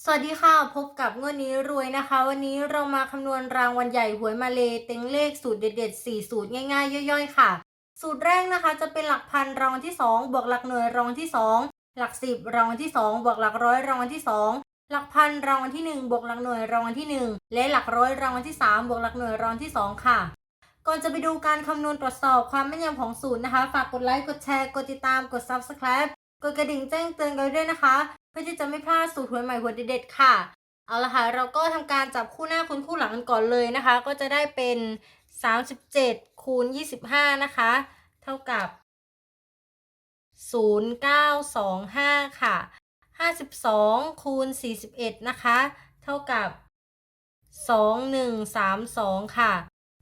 สวัสดีค่ะพบกับเงวดนี้รวยนะคะ วันนี้เรามาคำนวณรางวัลใหญ่หวยมาเลเต็งเลขสูตรเด็ดๆ4สูตรง่ายๆ ย่อยๆ ค่ะ สูตรแรกนะคะจะเป็นหลักพันรางวัลที่ 2 บวกหลักหน่วยรางวัลที่ 2 หลักสิบรางวัลที่ 2 บวกหลักร้อยรางวัลที่ 2 หลักพันรางวัลที่ 1 บวกหลักหน่วยรางวัลที่ 1 และหลักร้อยรางวัลที่ 3 บวกหลักหน่วยรางวัลที่ 2 ค่ะ ก่อนจะไปดูการคำนวณตรวจสอบความแม่นยำของสูตรนะคะ ฝากกดไลค์กดแชร์กดติดตามกด subscribe กดกระดิ่งแจ้งเตือนกันด้วยนะคะ เพื่อที่จะไม่พลาดสูตรหวยใหม่หวยเด็ดๆค่ะ เอาละค่ะเราก็ทำการจับคู่หน้าคูณคู่หลังกันก่อนเลยนะคะ ก็จะได้เป็น 37คูณ25 นะคะ เท่ากับ 0925 ค่ะ 52คูณ41 นะคะ เท่ากับ 2132 ค่ะ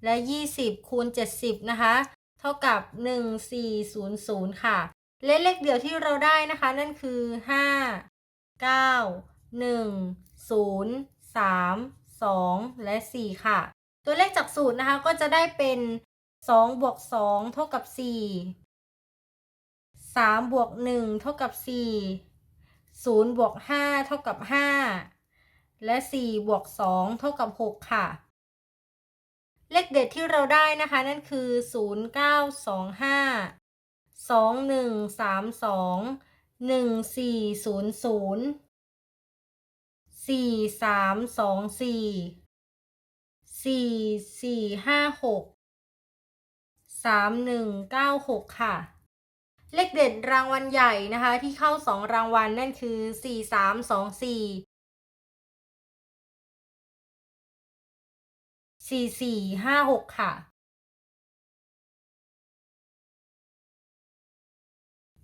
และ 20คูณ70 นะคะ เท่ากับ 1400 ค่ะ และเลขเดียวที่เราได้นะคะ นั่นคือ 5 9 1 0 3 2 และ 4 ค่ะ ตัวเลขจากสูตรนะคะก็จะได้เป็น 2 บวก 2 เท่ากับ 4 3 บวก 1 เท่ากับ 4 0 บวก 5 เท่ากับ 5 และ 4 บวก 2 เท่ากับ 6 ค่ะ เลขเด็ดที่เราได้นะคะนั่นคือ 0 9 2 5 2 1 3 2 1 4 0 0สี่ศูนย์ศูนย์สี่สามสองสี่สี่สี่ห้าหกสามหนึ่งเก้าหกค่ะ เลขเด็ดรางวัลใหญ่นะคะที่เข้าสองรางวัลนั่นคือสี่สามสองสี่สี่สี่ห้าหกค่ะ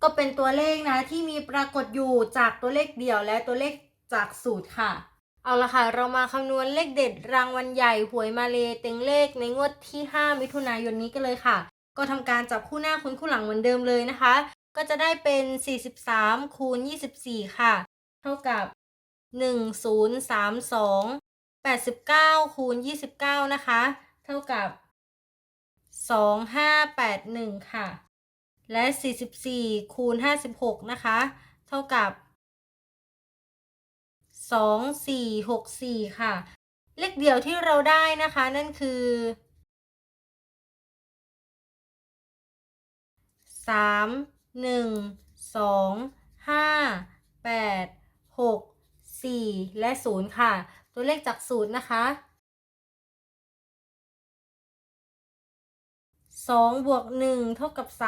ก็เป็นตัวเลขนะที่มีปรากฏอยู่จากตัวเลขเดี่ยวและตัวเลขจากสูตรค่ะ เอาละค่ะ เรามาคำนวณเลขเด็ดรางวัลใหญ่หวยมาเลเต็งเลขในงวดที่ 5 มิถุนายนนี้กันเลยค่ะ ก็ทำการจับคู่หน้าคูณคู่หลังเหมือนเดิมเลยนะคะ ก็จะได้เป็น 43คูณ24 ค่ะ เท่ากับ 1032 89คูณ29 นะคะ เท่ากับ 2581 ค่ะ และ 44 คูณ 56 นะคะ เท่ากับ 2464 ค่ะ เลขเดียวที่เราได้นะคะนั่นคือ 3 1 2 5 8 6 4 และ 0 ค่ะ ตัวเลขจากสูตรนะคะ 2บวก1เท่ากับ3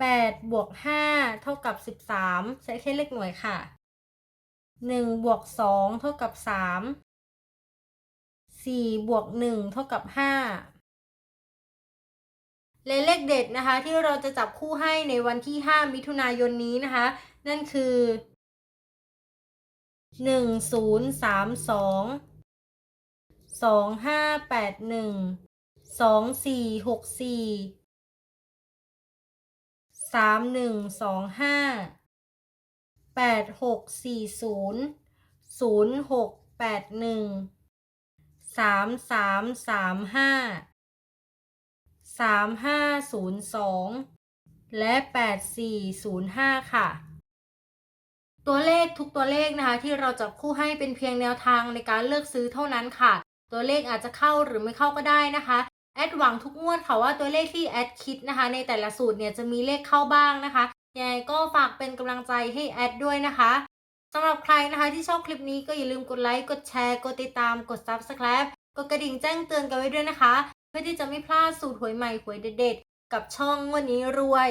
8บวก5เท่ากับ13ใช้แค่เลขหน่วยค่ะ1บวก2เท่ากับ3 4บวก1เท่ากับ5และเลขเด็ดนะคะที่เราจะจับคู่ให้ในวันที่ 5 มิถุนายนนี้นะคะ นั่นคือ 1032 2581 สองสี่หกสี่สามหนึ่งสองห้าแปดหกสี่ศูนย์ศูนย์หกแปดหนึ่งสามสามสามห้าสามห้าศูนย์สองและแปดสี่ศูนย์ห้าค่ะตัวเลขทุกตัวเลขนะคะ ที่เราจับคู่ให้เป็นเพียงแนวทางในการเลือกซื้อเท่านั้นค่ะ ตัวเลขอาจจะเข้าหรือไม่เข้าก็ได้นะคะ แอดหวังทุกงวดค่ะว่าตัวเลขที่แอดคิดนะคะ ในแต่ละสูตรเนี่ยจะมีเลขเข้าบ้างนะคะยังไงก็ฝากเป็นกำลังใจให้แอดด้วยนะคะสำหรับใครนะคะที่ชอบคลิปนี้ก็อย่าลืมกดไลค์ กดแชร์ กดติดตาม กด subscribe กดกระดิ่งแจ้งเตือนกันไว้ด้วยนะคะ เพื่อที่จะไม่พลาดสูตรหวยใหม่หวยเด็ดๆ กับช่องงวันนี้รวย